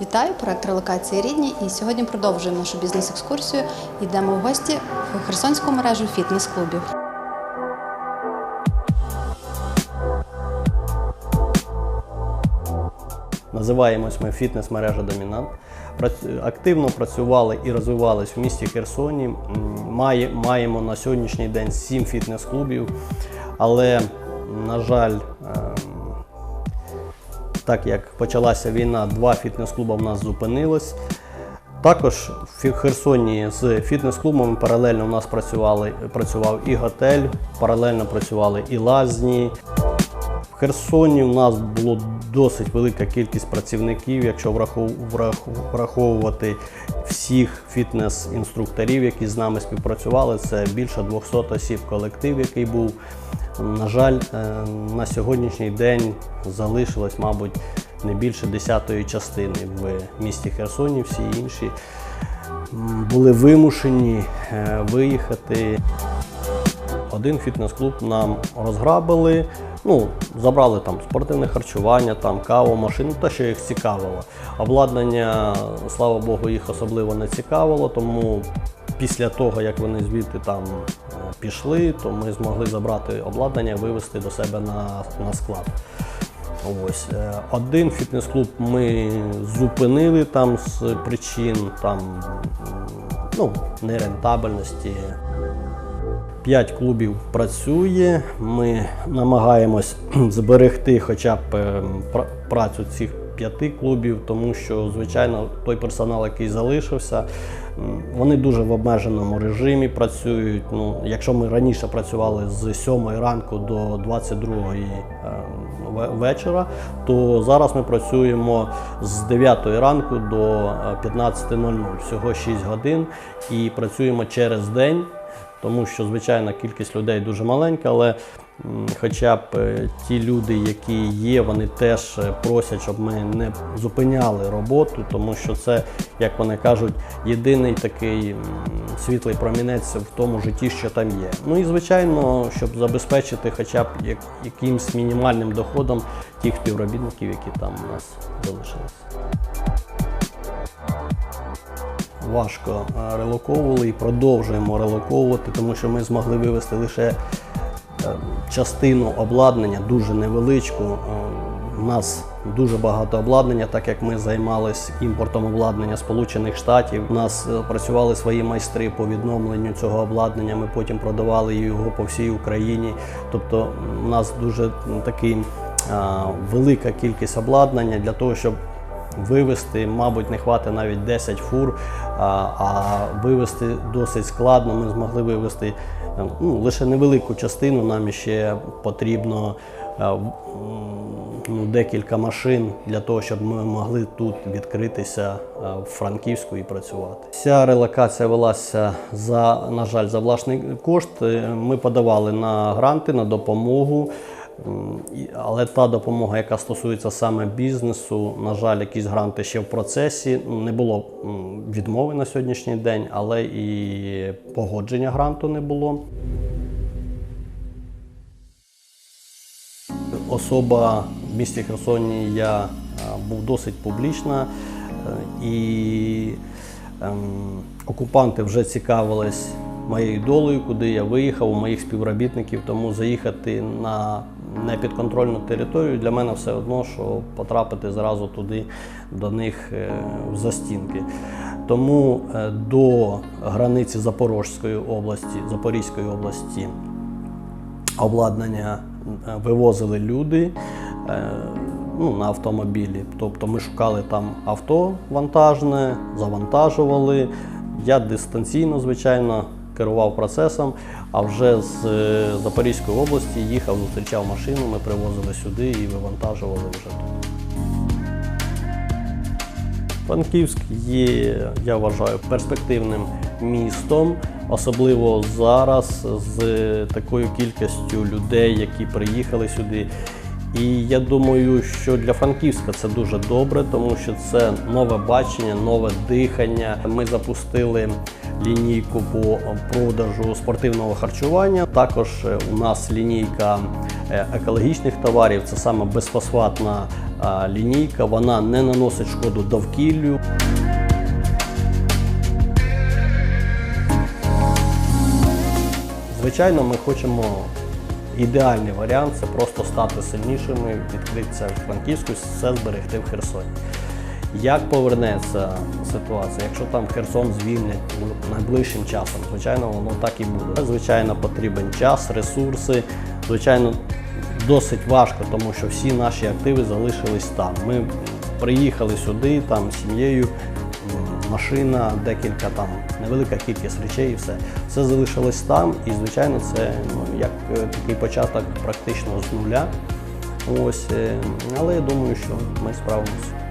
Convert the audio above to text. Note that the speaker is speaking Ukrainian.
Вітаю, проект релокації рідні. І сьогодні продовжуємо нашу бізнес-екскурсію. Йдемо в гості в Херсонську мережу фітнес-клубів. Називаємось ми фітнес-мережа Домінант. Активно працювали і розвивались в місті Херсоні. Маємо на сьогоднішній день сім фітнес-клубів, але, на жаль, так як почалася війна, два фітнес-клуби в нас зупинилось. Також в Херсоні з фітнес-клубами паралельно у нас працювали, працював і готель, паралельно працювали і лазні. В Херсоні у нас було досить велика кількість працівників, якщо враховувати всіх фітнес-інструкторів, які з нами співпрацювали, це більше 200 осіб колектив, який був. На жаль, е, на сьогоднішній день залишилось, мабуть, не більше десятої частини в місті Херсоні. Всі інші були вимушені е, виїхати. Один фітнес-клуб нам розграбили. Ну, забрали там спортивне харчування, там каву, машину, те, що їх цікавило. Обладнання, слава Богу, їх особливо не цікавило, тому після того, як вони звідти там е, пішли, то ми змогли забрати обладнання і вивезти до себе на, на склад. Ось е, один фітнес-клуб ми зупинили там з причин там, ну, нерентабельності. П'ять клубів працює. Ми намагаємось зберегти хоча б е, працю цих п'яти клубів, тому що, звичайно, той персонал, який залишився, вони дуже в обмеженому режимі працюють. Ну, якщо ми раніше працювали з 7 ранку до 22 е, вечора, то зараз ми працюємо з 9 ранку до е, 15.00, всього 6 годин, і працюємо через день тому що звичайно кількість людей дуже маленька, але хоча б е, ті люди, які є, вони теж е, просять, щоб ми не зупиняли роботу, тому що це, як вони кажуть, єдиний такий світлий промінець в тому житті, що там є. Ну і звичайно, щоб забезпечити хоча б якимсь мінімальним доходом тих співробітників, які там у нас залишилися. важко е, релоковували і продовжуємо релоковувати, тому що ми змогли вивезти лише частину обладнання, дуже невеличку. Е, У нас дуже багато обладнання, так як ми займалися імпортом обладнання Сполучених Штатів. У нас е, працювали свої майстри по відновленню цього обладнання. Ми потім продавали його по всій Україні. Тобто, у нас дуже такий велика кількість обладнання для того, щоб Вивезти, мабуть, не хватить навіть 10 фур, а, а вивезти досить складно. Ми змогли вивезти ну, лише невелику частину. Нам ще потрібно е, ну, декілька машин для того, щоб ми могли тут відкритися е, в Франківську і працювати. Вся релокація велася за, на жаль, за власний кошт. Е, Ми подавали на гранти, на допомогу. Але та допомога, яка стосується саме бізнесу, на жаль, якісь гранти ще в процесі. Не було відмови на сьогоднішній день, але і погодження гранту не було. Особа в місті Херсоні я е, був досить публічна е, і ем, окупанти вже цікавились моєю долею, куди я виїхав, у моїх співробітників, тому заїхати на непідконтрольну територію для мене все одно, що потрапити зразу туди до них е, в застінки. Тому е, до границі Запорізької області, Запорізької області обладнання е, вивозили люди е, ну, на автомобілі. Тобто ми шукали там авто вантажне, завантажували. Я дистанційно, звичайно, керував процесом, а вже з е, Запорізької області їхав, зустрічав машину, ми привозили сюди і вивантажували вже тут. Франківськ є, я вважаю, перспективним містом, особливо зараз з такою кількістю людей, які приїхали сюди. І я думаю, що для Франківська це дуже добре, тому що це нове бачення, нове дихання. Ми запустили лінійку по продажу спортивного харчування. Також е, у нас лінійка е, екологічних товарів. Це саме безфосфатна лінійка. Вона не наносить шкоду довкіллю. Звичайно, ми хочемо ідеальний варіант це просто стати сильнішими, відкритися в Франківську, все зберегти в Херсоні. Як повернеться ситуація, якщо там Херсон звільнять найближчим часом, звичайно, воно так і буде. Звичайно, потрібен час, ресурси. Звичайно, досить важко, тому що всі наші активи залишились там. Ми приїхали сюди там сім'єю, машина, декілька там, невелика кількість речей і все. Все залишилось там, і звичайно, це ну, як е, такий початок практично з нуля. Ось, е, але я думаю, що ми справимося.